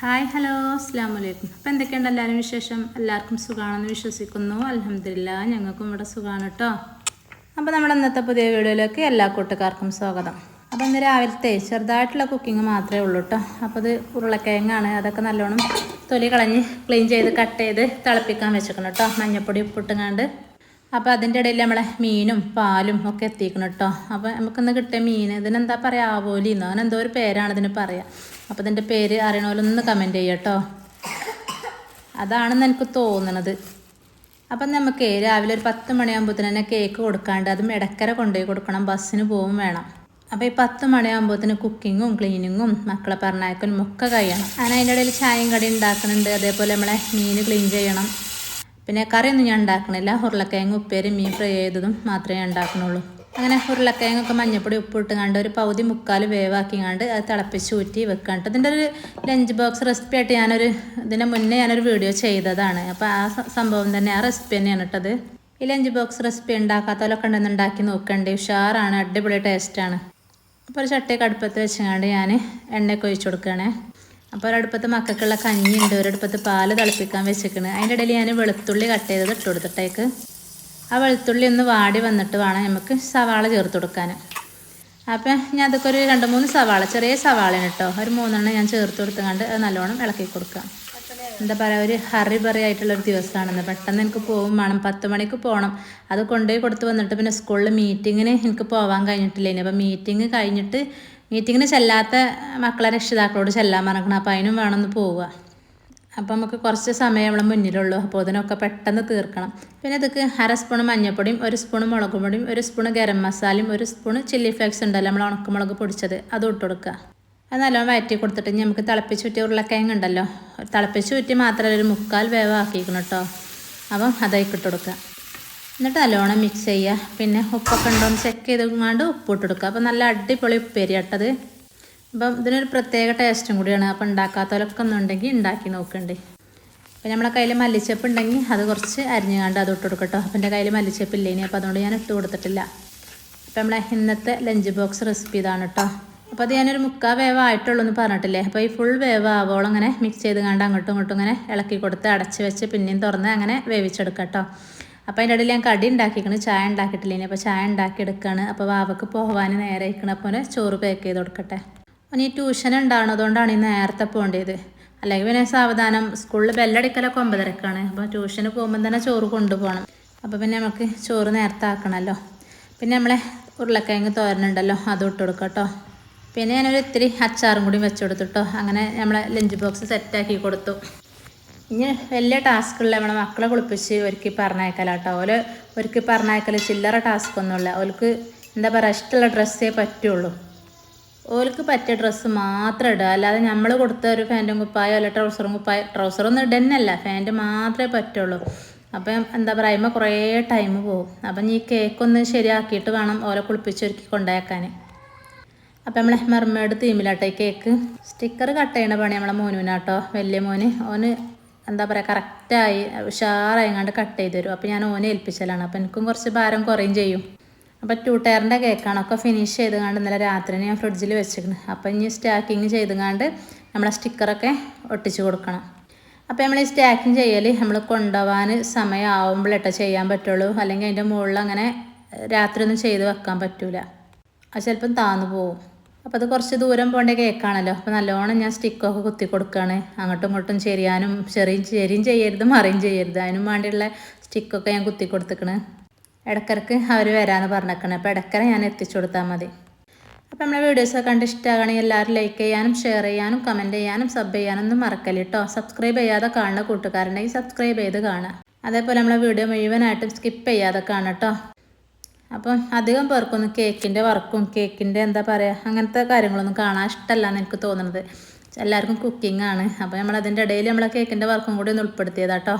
Hi hello അസ്സാം വലൈക്കും അപ്പോൾ എന്തൊക്കെയുണ്ട് എല്ലാവരും വിശേഷം? എല്ലാവർക്കും സുഖമാണെന്ന് വിശ്വസിക്കുന്നു. അലഹമില്ല ഞങ്ങൾക്കും ഇവിടെ സുഖമാണ് കേട്ടോ അപ്പോൾ നമ്മുടെ ഇന്നത്തെ പുതിയ വീഡിയോയിലേക്ക് എല്ലാ കൂട്ടുകാർക്കും സ്വാഗതം. അപ്പോൾ ഇന്ന് രാവിലത്തെ ചെറുതായിട്ടുള്ള കുക്കിംഗ് മാത്രമേ ഉള്ളൂ കേട്ടോ അപ്പോൾ ഇത് ഉരുളക്കിഴങ്ങാണ്. അതൊക്കെ നല്ലോണം തൊലി കളഞ്ഞ് ക്ലീൻ ചെയ്ത് കട്ട് ചെയ്ത് തിളപ്പിക്കാൻ വെച്ചേക്കണം കേട്ടോ മഞ്ഞപ്പൊടി ഉപ്പിട്ടുങ്ങാണ്ട് അപ്പോൾ അതിന്റെ ഇടയിൽ നമ്മളെ മീനും പാലും ഒക്കെ എത്തിക്കണം കേട്ടോ അപ്പോൾ നമുക്കിന്ന് കിട്ടിയ മീൻ ഇതിനെന്താ പറയുക ആവോലി എന്നോ? അങ്ങനെ എന്തോ ഒരു പേരാണ് ഇതിന് പറയുക അപ്പോൾ ഇതിന്റെ പേര് അറിയണമല്ലോ കമന്റ് ചെയ്യുക കേട്ടോ അതാണെന്ന് എനിക്ക് തോന്നണത്. അപ്പം നമുക്ക് രാവിലെ ഒരു പത്ത് മണിയാകുമ്പോഴത്തേന് തന്നെ കേക്ക് കൊടുക്കാണ്ട് അതും ഇടക്കര കൊണ്ടുപോയി കൊടുക്കണം. ബസ്സിന് പോകും വേണം. അപ്പോൾ ഈ പത്ത് മണിയാകുമ്പോഴത്തേന് കുക്കിങ്ങും ക്ലീനിങ്ങും മക്കളെ പറഞ്ഞയക്കലും ഒക്കെ കഴിയണം. അങ്ങനെ അതിന്റെ ഇടയിൽ ചായയും കടി ഉണ്ടാക്കുന്നുണ്ട്. അതേപോലെ നമ്മളെ മീൻ ക്ലീൻ ചെയ്യണം. പിന്നെ കറിയൊന്നും ഞാൻ ഉണ്ടാക്കണില്ല. ഉരുളക്കിഴങ്ങ് ഉപ്പേരി മീൻ ഫ്രൈ ചെയ്തതും മാത്രമേ ഞാൻ ഉണ്ടാക്കണുള്ളൂ. അങ്ങനെ ഉരുളക്കിഴങ്ങൊക്കെ മഞ്ഞപ്പൊടി ഉപ്പിട്ട് കണ്ട് ഒരു പകുതി മുക്കാൽ വേവാക്കി കണ്ട് അത് തിളപ്പിച്ച് ഊറ്റി വെക്കാണ്ട് ഇതിന്റെ ഒരു ലഞ്ച് ബോക്സ് റെസിപ്പി ആയിട്ട് ഞാനൊരു ഇതിന്റെ മുന്നേ ഞാനൊരു വീഡിയോ ചെയ്തതാണ്. അപ്പോൾ ആ സംഭവം തന്നെ ആ റെസിപ്പി തന്നെയാണ് കേട്ടത് ഈ ലഞ്ച് ബോക്സ് റെസിപ്പി ഉണ്ടാക്കാത്തവരൊക്കെ ഉണ്ടെന്ന് ഉണ്ടാക്കി നോക്കണ്ടേ. ഉഷാറാണ് അടിപൊളി ടേസ്റ്റാണ്. അപ്പോൾ ഒരു ചട്ടിയൊക്കെ അടുപ്പത്ത് വെച്ചങ്ങാണ്ട് ഞാൻ എണ്ണയൊക്കെ ഒഴിച്ചു കൊടുക്കുകയാണേ. അപ്പോൾ ഒരടുപ്പത്ത് മക്കൾക്കുള്ള കഞ്ഞിയുണ്ട് ഒരടുപ്പത്ത് പാൽ തിളപ്പിക്കാൻ വെച്ചേക്കണ് അതിന്റെ ഇടയിൽ ഞാൻ വെളുത്തുള്ളി കട്ട് ചെയ്തത് ഇട്ട് കൊടുത്തിട്ടേക്ക്. ആ വെളുത്തുള്ളി ഒന്ന് വാടി വന്നിട്ട് വേണം നമുക്ക് സവാള ചേർത്ത് കൊടുക്കാൻ. അപ്പം ഞാൻ അതൊക്കെ ഒരു രണ്ട് മൂന്ന് സവാള ചെറിയ സവാളയാണ് കേട്ടോ ഒരു മൂന്നെണ്ണം ഞാൻ ചേർത്ത് കൊടുത്തുകൊണ്ട് അത് നല്ലോണം ഇളക്കി കൊടുക്കാം എന്താ പറയുക ഒരു ഹറി ബറി ആയിട്ടുള്ളൊരു ദിവസമാണെന്ന്. പെട്ടെന്ന് എനിക്ക് പോകും വേണം. പത്ത് മണിക്ക് പോകണം. അത് കൊണ്ടുപോയി കൊടുത്ത് വന്നിട്ട് പിന്നെ സ്കൂളിൽ മീറ്റിങ്ങിന് എനിക്ക് പോകാൻ കഴിഞ്ഞിട്ടില്ല ഇനി അപ്പോൾ മീറ്റിംഗ് കഴിഞ്ഞിട്ട് മീറ്റിങ്ങിന് ചെല്ലാത്ത മക്കളെ രക്ഷിതാക്കളോട് ചെല്ലാൻ മറക്കണം അപ്പോൾ അതിനും വേണമെന്ന് പോവുക. അപ്പോൾ നമുക്ക് കുറച്ച് സമയം നമ്മളെ മുന്നിലുള്ളൂ. അപ്പോൾ അതിനൊക്കെ പെട്ടെന്ന് തീർക്കണം. പിന്നെ ഇതൊക്കെ അര സ്പൂൺ മഞ്ഞൾപ്പൊടിയും ഒരു സ്പൂൺ മുളക് പൊടിയും ഒരു സ്പൂൺ ഗരം മസാലയും ഒരു സ്പൂൺ ചില്ലി ഫ്ലേക്സ് ഉണ്ടല്ലോ നമ്മൾ ഉണക്കമുളക് പൊടിച്ചത്. അത് ഇട്ട് കൊടുക്കുക. അത് നല്ലോണം വയറ്റി കൊടുത്തിട്ട് നമുക്ക് തിളപ്പിച്ച് ചുറ്റി ഉരുളക്കിഴങ്ങ് ഉണ്ടല്ലോ. തിളപ്പിച്ച് ചുറ്റി മാത്രമല്ല ഒരു മുക്കാൽ വേവാക്കിക്കണം കേട്ടോ. അപ്പം അതായി ഇട്ട് കൊടുക്കുക. എന്നിട്ട് നല്ലോണം മിക്സ് ചെയ്യുക. പിന്നെ ഉപ്പൊക്കെ ഉണ്ടോ എന്ന് ചെക്ക് ഉപ്പ് ഇട്ട് കൊടുക്കുക അപ്പോൾ നല്ല അടിപൊളി ഉപ്പേരി കേട്ടത് അപ്പം ഇതിനൊരു പ്രത്യേക ടേസ്റ്റും കൂടിയാണ്. അപ്പം ഉണ്ടാക്കാത്തവരൊക്കെ ഒന്നുണ്ടെങ്കിൽ ഉണ്ടാക്കി നോക്കണ്ടേ. അപ്പം നമ്മുടെ കയ്യിൽ മല്ലിച്ചപ്പ് ഉണ്ടെങ്കിൽ അത് കുറച്ച് അരിഞ്ഞുകൊണ്ട് അത് ഇട്ട് കൊടുക്കട്ടോ. അപ്പം എന്റെ കയ്യിൽ മല്ലിച്ചപ്പ് ഇല്ല ഇനി അപ്പോൾ അതുകൊണ്ട് ഞാൻ ഇട്ട് കൊടുത്തിട്ടില്ല. അപ്പം നമ്മളെ ഇന്നത്തെ ലഞ്ച് ബോക്സ് റെസിപ്പി ഇതാണ് കേട്ടോ. അപ്പോൾ അത് ഞാനൊരു മുക്കാ വേവ് ആയിട്ടുള്ളൂ എന്ന് പറഞ്ഞിട്ടില്ലേ. അപ്പോൾ ഈ ഫുൾ വേവ് ആവോളം ഇങ്ങനെ മിക്സ് ചെയ്ത് കണ്ട് അങ്ങോട്ടും ഇങ്ങോട്ടും ഇങ്ങനെ ഇളക്കി കൊടുത്ത് അടച്ച് വെച്ച് പിന്നെയും തുറന്ന് അങ്ങനെ വേവിച്ചെടുക്കാം കേട്ടോ. അപ്പോൾ അതിന്റെ ഇടയിൽ ഞാൻ കടി ഉണ്ടാക്കിയിരിക്കണം ചായ ഉണ്ടാക്കിയിട്ടില്ല ഇനി അപ്പോൾ ചായ ഉണ്ടാക്കി എടുക്കുകയാണ് അപ്പോൾ വാവക്ക് പോകാൻ നേരെ ഇരിക്കണം അപ്പോൾ ചോറ് പാക്ക് ചെയ്ത് കൊടുക്കട്ടെ. ഈ ട്യൂഷൻ ഉണ്ടാണതുകൊണ്ടാണ് ഈ നേരത്തെ പോകേണ്ടത് അല്ലെങ്കിൽ പിന്നെ സാവധാനം. സ്കൂളിൽ ബെല്ലടിക്കലൊക്കെ ഒമ്പതരക്കാണ്. അപ്പോൾ ട്യൂഷന് പോകുമ്പോൾ തന്നെ ചോറ് കൊണ്ടുപോകണം. അപ്പോൾ പിന്നെ നമുക്ക് ചോറ് നേരത്തെ ആക്കണമല്ലോ പിന്നെ നമ്മളെ ഉരുളക്കിഴങ്ങ് തോരനുണ്ടല്ലോ അതും ഇട്ട് കൊടുക്കാം കേട്ടോ പിന്നെ ഞാനൊരു ഇത്തിരി അച്ചാറും കൂടി വെച്ച് കേട്ടോ അങ്ങനെ നമ്മളെ ലഞ്ച് ബോക്സ് സെറ്റാക്കി കൊടുത്തു. ഇനി വലിയ ടാസ്ക്കുള്ള നമ്മളെ മക്കളെ കുളിപ്പിച്ച് ഒരുക്കി പറഞ്ഞയക്കലാട്ടോ. ഓൽ ഒരുക്കി പറഞ്ഞയക്കൽ ചില്ലറ ടാസ്ക് ഒന്നുമില്ല ഓൽക്ക് എന്താ പറയുക ഇഷ്ടമുള്ള ഡ്രസ്സേ പറ്റുള്ളൂ. ഓൽക്ക് പറ്റിയ ഡ്രസ്സ് മാത്രം ഇടുക അല്ലാതെ നമ്മൾ കൊടുത്ത ഒരു ഫാന്റും കുപ്പായോ അല്ല ട്രൗസറും കുപ്പായോ ട്രൗസറൊന്നും ഇടന്നല്ല. ഫാന്റ് മാത്രമേ പറ്റുള്ളൂ. അപ്പം എന്താ പറയുമ്പോൾ കുറേ ടൈം പോകും. അപ്പം ഈ കേക്കൊന്ന് ശരിയാക്കിയിട്ട് വേണം ഓലെ കുളിപ്പിച്ചൊരുക്കി കൊണ്ടുപോയേക്കാൻ അപ്പം നമ്മളെ മെർമേഡ് തീമിലാട്ടോ ഈ കേക്ക്. സ്റ്റിക്കർ കട്ട് ചെയ്യണ പണി നമ്മളെ മോനുവിനാട്ടോ വലിയ മോന്. ഓന് എന്താ പറയുക കറക്റ്റായി ഉഷാറായിങ്ങാണ്ട് കട്ട് ചെയ്ത് തരും. അപ്പം ഞാൻ ഓനെ ഏൽപ്പിച്ചലാണ്. അപ്പം എനിക്കും കുറച്ച് ഭാരം കുറയും ചെയ്യും. അപ്പോൾ ടൂ ടയറിന്റെ കേക്കാണ് ഒക്കെ ഫിനിഷ് ചെയ്തുകൊണ്ട് ഇന്നലെ രാത്രി ഞാൻ ഫ്രിഡ്ജിൽ വെച്ചിരിക്കുന്നത് അപ്പം ഇനി സ്റ്റാക്കിങ് ചെയ്തുകൊണ്ട് നമ്മളെ സ്റ്റിക്കറൊക്കെ ഒട്ടിച്ചു കൊടുക്കണം. അപ്പോൾ നമ്മൾ ഈ സ്റ്റാക്കിങ് ചെയ്യൽ നമ്മൾ കൊണ്ടുപോകാൻ സമയമാവുമ്പോഴേട്ടോ ചെയ്യാൻ പറ്റുള്ളൂ. അല്ലെങ്കിൽ അതിന്റെ മുകളിൽ അങ്ങനെ രാത്രി ഒന്നും ചെയ്ത് വെക്കാൻ പറ്റൂല. അത് ചിലപ്പം താന്നു പോവും. അപ്പോൾ അത് കുറച്ച് ദൂരം പോകേണ്ട കേക്കാണല്ലോ. അപ്പോൾ നല്ലോണം ഞാൻ സ്റ്റിക്കൊക്കെ കുത്തി കൊടുക്കുകയാണ് അങ്ങോട്ടും ഇങ്ങോട്ടും ചെരിയാനും ചെറിയും ചെരിയും ചെയ്യരുത് മറിയും ചെയ്യരുത്. അതിനും വേണ്ടിയുള്ള സ്റ്റിക്കൊക്കെ ഞാൻ കുത്തി കൊടുത്തിക്കണ്. ഇടക്കിടക്ക് അവർ വരാമെന്ന് പറഞ്ഞേക്കണേ. അപ്പോൾ ഇടക്കര ഞാൻ എത്തിച്ചു കൊടുത്താൽ മതി. അപ്പോൾ നമ്മളെ വീഡിയോസൊക്കെ കണ്ട് ഇഷ്ടമാകണമെങ്കിൽ എല്ലാവരും ലൈക്ക് ചെയ്യാനും ഷെയർ ചെയ്യാനും കമന്റ് ചെയ്യാനും സബ് ചെയ്യാനും ഒന്നും മറക്കല്ല കേട്ടോ സബ്സ്ക്രൈബ് ചെയ്യാതെ കാണുന്ന കൂട്ടുകാരുണ്ടെങ്കിൽ സബ്സ്ക്രൈബ് ചെയ്ത് കാണുക. അതേപോലെ നമ്മളെ വീഡിയോ മുഴുവനായിട്ടും സ്കിപ്പ് ചെയ്യാതെ കാണാം കേട്ടോ അപ്പം അധികം പേർക്കൊന്നും കേക്കിന്റെ വർക്കും കേക്കിന്റെ എന്താ പറയുക അങ്ങനത്തെ കാര്യങ്ങളൊന്നും കാണാൻ ഇഷ്ടമല്ല എന്ന് എനിക്ക് തോന്നുന്നത് എല്ലാവർക്കും കുക്കിംഗ് ആണ്. അപ്പോൾ നമ്മൾ അതിന്റെ ഇടയിൽ നമ്മൾ കേക്കിന്റെ വർക്കും കൂടി ഒന്ന് ഉൾപ്പെടുത്തിയതാട്ടോ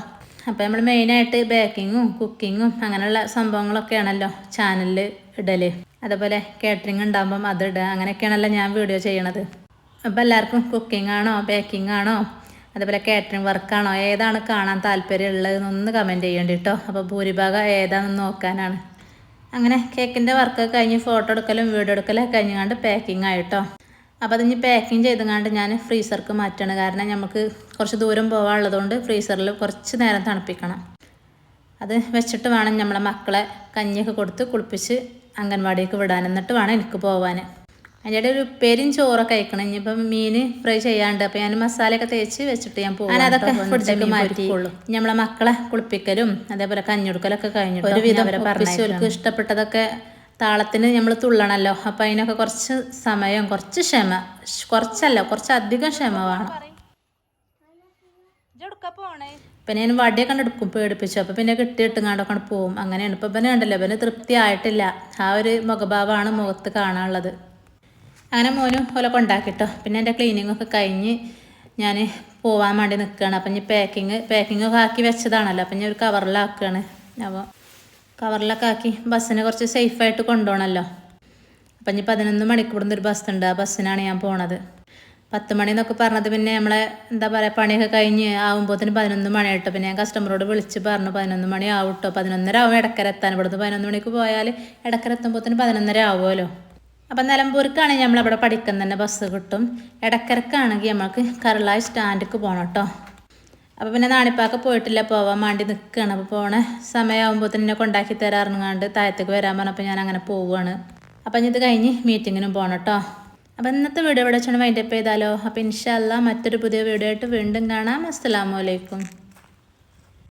അപ്പോൾ നമ്മൾ മെയിനായിട്ട് ബേക്കിങ്ങും കുക്കിങ്ങും അങ്ങനെയുള്ള സംഭവങ്ങളൊക്കെയാണല്ലോ ചാനലിൽ ഇടൽ അതുപോലെ കേറ്ററിംഗ് ഉണ്ടാകുമ്പം അത് ഇടുക അങ്ങനെയൊക്കെയാണല്ലോ ഞാൻ വീഡിയോ ചെയ്യണത്. അപ്പോൾ എല്ലാവർക്കും കുക്കിംഗ് ആണോ ബേക്കിംഗ് ആണോ അതുപോലെ കേറ്ററിംഗ് വർക്കാണോ ഏതാണ് കാണാൻ താല്പര്യമുള്ളതെന്നൊന്ന് കമന്റ് ചെയ്യേണ്ടി കേട്ടോ അപ്പോൾ ഭൂരിഭാഗം ഏതാണെന്ന് നോക്കാനാണ്. അങ്ങനെ കേക്കിന്റെ വർക്ക് കഴിഞ്ഞ് ഫോട്ടോ എടുക്കലും വീഡിയോ എടുക്കലും കഴിഞ്ഞാണ്ട് പാക്കിംഗ് ആയിട്ടോ. അപ്പോൾ അതിന് പാക്കിങ് ചെയ്തുകൊണ്ട് ഞാൻ ഫ്രീസർക്ക് മാറ്റണം. കാരണം നമുക്ക് കുറച്ച് ദൂരം പോകാനുള്ളതുകൊണ്ട് ഫ്രീസറിൽ കുറച്ച് നേരം തണുപ്പിക്കണം. അത് വെച്ചിട്ട് വേണം നമ്മളെ മക്കളെ കഞ്ഞിയൊക്കെ കൊടുത്ത് കുളിപ്പിച്ച് അംഗൻവാടിക്ക് വിടാൻ. എന്നിട്ട് വേണം എനിക്ക് പോവാൻ അതിന്റെ ഇടയിൽ ഒരു പെരും ചോറൊക്കെ കഴിക്കണം. ഇനിയിപ്പം മീൻ ഫ്രൈ ചെയ്യാണ്ട് അപ്പം ഞാൻ മസാലയൊക്കെ തേച്ച് വെച്ചിട്ട് ഞാൻ പോകും അതൊക്കെ ഫുഡ്ഡൊക്കെ മാറ്റി. നമ്മളെ മക്കളെ കുളിപ്പിക്കലും അതേപോലെ കഞ്ഞെടുക്കലൊക്കെ കഴിഞ്ഞിട്ട്? ഒരുവിധം അവരെ പറഞ്ഞവർക്ക് ഇഷ്ടപ്പെട്ടതൊക്കെ താളത്തിന് നമ്മൾ തുള്ളണല്ലോ. അപ്പം അതിനൊക്കെ കുറച്ച് സമയം കുറച്ച് ക്ഷമ കുറച്ചല്ല കുറച്ചധികം ക്ഷമ വേണം. പിന്നെ ഞാൻ വടിയൊക്കെ കണ്ട് എടുക്കും പേടിപ്പിച്ചു. അപ്പോൾ പിന്നെ കെട്ടിയിട്ടുങ്ങാണ്ടൊക്കെ പോവും. അങ്ങനെയാണ്. ഇപ്പം പിന്നെ കണ്ടല്ലോ പിന്നെ തൃപ്തി ആയിട്ടില്ല. ആ ഒരു മുഖഭാവമാണ് മുഖത്ത് കാണാനുള്ളത്. അങ്ങനെ മോനും ഓലൊക്കെ ഉണ്ടാക്കിട്ടോ. പിന്നെ എന്റെ ക്ലീനിങ് ഒക്കെ കഴിഞ്ഞ് ഞാൻ പോവാൻ വേണ്ടി നിൽക്കുകയാണ് അപ്പം ഇനി പാക്കിങ് പാക്കിംഗ് ഒക്കെ ആക്കി വെച്ചതാണല്ലോ. അപ്പം ഞാൻ ഒരു കവറിലാക്കുകയാണ് അപ്പോൾ കവറിലൊക്കെ ആക്കി ബസ്സിനെ കുറച്ച് സേഫായിട്ട് കൊണ്ടുപോകണമല്ലോ അപ്പം ഇനി പതിനൊന്ന് മണിക്കൂറിന് ഒരു ബസ് ഉണ്ട്. ആ ബസ്സിനാണ് ഞാൻ പോണത്. പത്ത് മണി എന്നൊക്കെ പറഞ്ഞത് പിന്നെ നമ്മളെ എന്താ പറയുക പണിയൊക്കെ കഴിഞ്ഞ് ആകുമ്പോഴത്തേന് പതിനൊന്ന് മണിയായിട്ടോ പിന്നെ ഞാൻ കസ്റ്റമറോട് വിളിച്ച് പറഞ്ഞു പതിനൊന്ന് മണി ആവും കേട്ടോ പതിനൊന്നര ആവും ഇടക്കര എത്താൻ. ഇവിടുന്ന് പതിനൊന്ന് മണിക്ക് പോയാൽ ഇടക്കര എത്തുമ്പോഴത്തേന് പതിനൊന്നര ആവുമല്ലോ. അപ്പം നിലമ്പൂർക്കാണെങ്കിൽ നമ്മളവിടെ പഠിക്കുന്ന തന്നെ ബസ് കിട്ടും. ഇടക്കരക്കാണെങ്കിൽ നമ്മൾക്ക് കരളായി സ്റ്റാൻഡിക്ക് പോകണം കേട്ടോ. അപ്പോൾ പിന്നെ നാണിപ്പാക്ക പോയിട്ടില്ല പോവാൻ വേണ്ടി നിൽക്കുകയാണ് അപ്പോൾ പോണ സമയമാകുമ്പോൾ തന്നെ കൊണ്ടാക്കി തരാറുങ്ങാണ്ട് താഴത്തേക്ക് വരാൻ പറഞ്ഞപ്പോൾ ഞാൻ അങ്ങനെ പോവുകയാണ് അപ്പം ഇത് കഴിഞ്ഞ് മീറ്റിങ്ങിനും പോകണം കേട്ടോ. അപ്പം ഇന്നത്തെ വീഡിയോ ഇവിടെ വെച്ചാണ് വൈൻഡപ്പ് ചെയ്താലോ. അപ്പോൾ ഇൻഷല്ല മറ്റൊരു പുതിയ വീഡിയോ ആയിട്ട് വീണ്ടും കാണാം. അസ്സലാമു അലൈക്കും.